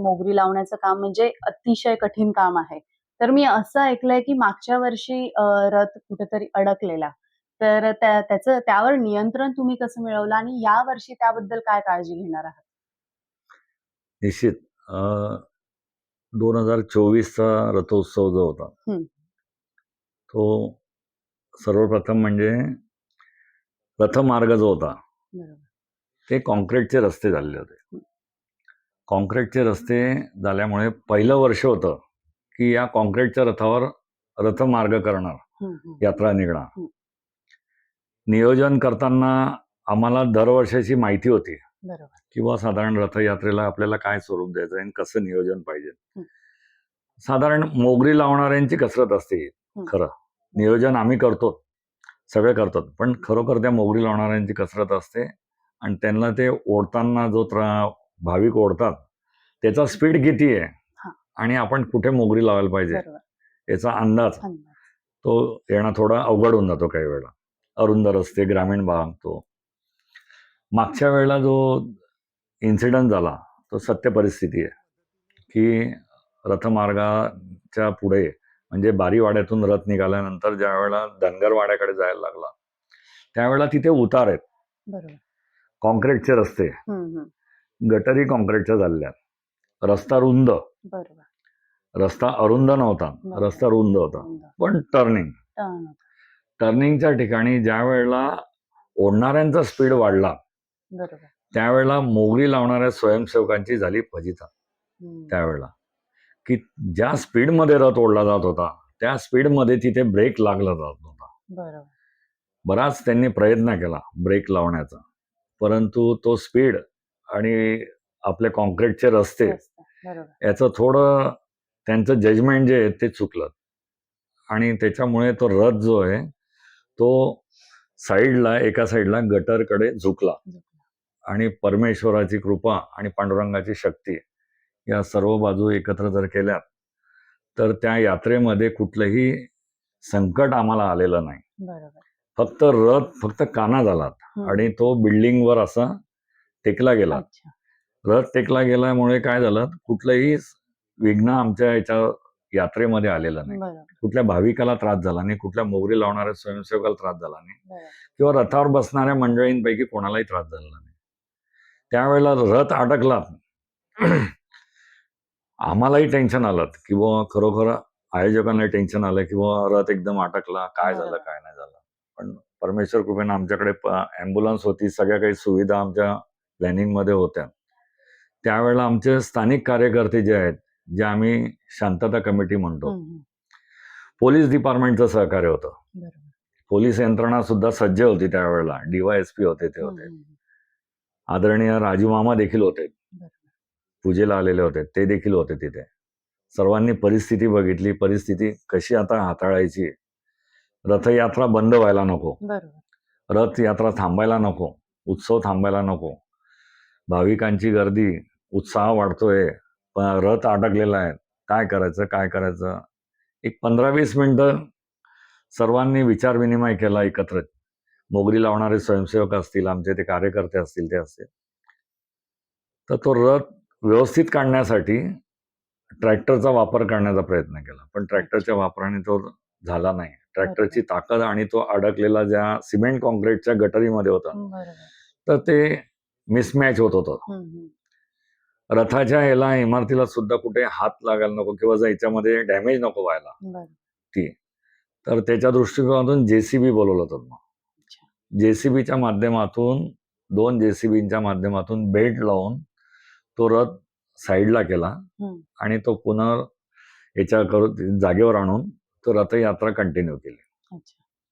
मोगरी लावण्याचं काम म्हणजे अतिशय कठीण काम आहे. तर मी असं ऐकलंय, की मागच्या वर्षी रथ कुठेतरी अडकलेला. तर त्या त्याचं त्यावर नियंत्रण तुम्ही कसं मिळवलं आणि यावर्षी त्याबद्दल काय काळजी घेणार आहात? निश्चित. अ, 2024चा रथोत्सव जो होता. तो सर्वप्रथम म्हणजे रथमार्ग जो होता. ते काँक्रीटचे रस्ते झालेले होते. काँक्रीटचे रस्ते झाल्यामुळे पहिलं वर्ष होतं, की या काँक्रीटच्या रथावर रथमार्ग करणार, हं, हं. यात्रा निघणार. नियोजन करताना आम्हाला दरवर्षाची माहिती होती, बरोबर. की बुवा साधारण रथयात्रेला आपल्याला काय स्वरूप द्यायचं आणि कसं नियोजन पाहिजे. साधारण मोगरी लावणाऱ्यांची कसरत असते. खरं. नियोजन आम्ही करतो. सगळे करतात. पण खरोखर त्या मोगरी लावणाऱ्यांची कसरत असते आणि त्यांना ते ओढताना जो त्रा भाविक ओढतात, त्याचा स्पीड किती आहे. आणि आपण कुठे मोगरी लावायला पाहिजे. याचा अंदाज. तो येणं थोडा अवघड होऊन जातो काही वेळेला. अरुंद रस्ते, ग्रामीण भाग तो. मागच्या वेळेला जो इन्सिडेंट झाला, तो सत्य परिस्थिती आहे, की रथमार्गाच्या पुढे म्हणजे बारीवाड्यातून रथ निघाल्यानंतर ज्यावेळेला धनगर वाड्याकडे जायला लागला, त्यावेळेला तिथे उतार आहेत. काँक्रीटचे रस्ते. गटारी काँक्रीटच्या झालेल्या. रस्ता रुंद. रस्ता अरुंद नव्हता. रस्ता रुंद होता. पण टर्निंग. टर्निंगच्या ठिकाणी ज्यावेळेला ओढणाऱ्यांचा स्पीड वाढला. त्यावेळेला मोगरी लावणाऱ्या स्वयंसेवकांची झाली फजिती. त्यावेळेला. की ज्या स्पीडमध्ये रथ ओढला जात होता, त्या स्पीडमध्ये तिथे ब्रेक लागला जात नव्हता. बराच त्यांनी प्रयत्न केला ब्रेक लावण्याचा. परंतु तो स्पीड आणि आपले काँक्रीटचे रस्ते. याचं थोडं त्यांचं जजमेंट जे आहे ते चुकलं. आणि त्याच्यामुळे तो रथ जो आहे, तो साईडला एका साईडला गटरकडे झुकला. झुकला. आणि परमेश्वराची कृपा आणि पांडुरंगाची शक्ती या सर्व बाजू एकत्र जर केल्यात, तर त्या यात्रेमध्ये कुठलंही संकट आम्हाला आलेलं नाही. फक्त रथ फक्त काना झाला. आणि तो बिल्डिंगवर असा टेकला गेला. रथ टेकला गेल्यामुळे काय झालं, कुठलंही विघ्न आमच्या याच्या यात्रेमध्ये आलेलं नाही. कुठल्या भाविकाला त्रास झाला नाही, कुठल्या मोगरी लावणाऱ्या स्वयंसेवकाला त्रास झाला नाही. किंवा रथावर बसणाऱ्या मंडळींपैकी कोणालाही त्रास झालेला नाही. त्यावेळेला रथ अडकला. आम्हालाही टेन्शन आलं, की बुवा खरोखर आयोजकांना टेन्शन आलं, की बुवा रथ एकदम अटकला, काय झालं. काय नाही झालं. पण परमेश्वर कृपेनं आमच्याकडे प ॲम्ब्युलन्स होती, सगळ्या काही सुविधा आमच्या प्लॅनिंगमध्ये होत्या. त्यावेळेला आमचे स्थानिक कार्यकर्ते जे आहेत, जे आम्ही शांतता कमिटी म्हणतो. पोलीस डिपार्टमेंटचं सहकार्य होतं. पोलीस यंत्रणा सुद्धा सज्ज होती त्यावेळेला. डी-वाय-एस-पी होते ते होते. आदरणीय राजू मामा देखील होते. पूजेला आलेले होते. ते देखील होते तिथे. सर्वांनी परिस्थिती बघितली. परिस्थिती कशी आता हाताळायची. रथयात्रा बंद व्हायला नको. रथयात्रा थांबायला नको. उत्सव थांबायला नको. भाविकांची गर्दी, उत्साह वाढतोय. पण रथ अडकलेला आहे. काय करायचं, काय करायचं? एक 15-20 मिनिटं सर्वांनी विचार-विनिमय केला एकत्रित. मोगरी लावणारे स्वयंसेवक असतील, आमचे ते कार्यकर्ते असतील, ते असतील. तर तो रथ व्यवस्थित काढण्यासाठी ट्रॅक्टरचा वापर करण्याचा प्रयत्न केला. पण ट्रॅक्टरच्या वापराने तो झाला नाही. ट्रॅक्टरची ताकद आणि तो अडकलेला ज्या सिमेंट काँक्रीटच्या गटारीमध्ये होता. तर ते मिसमॅच होत होतं. रथाच्या ह्याला इमारतीला सुद्धा कुठे हात लागायला नको किंवा याच्यामध्ये डॅमेज नको व्हायला. ती. तर त्याच्या दृष्टिकोनातून जे-सी-बी बोलवलं होतं मग. जे-सी-बीच्या माध्यमातून 2 जे-सी-बीच्या माध्यमातून बेल्ट लावून तो रथ साईडला केला. आणि तो पुन्हा याच्या करून जागेवर आणून तो रथयात्रा कंटिन्यू केली.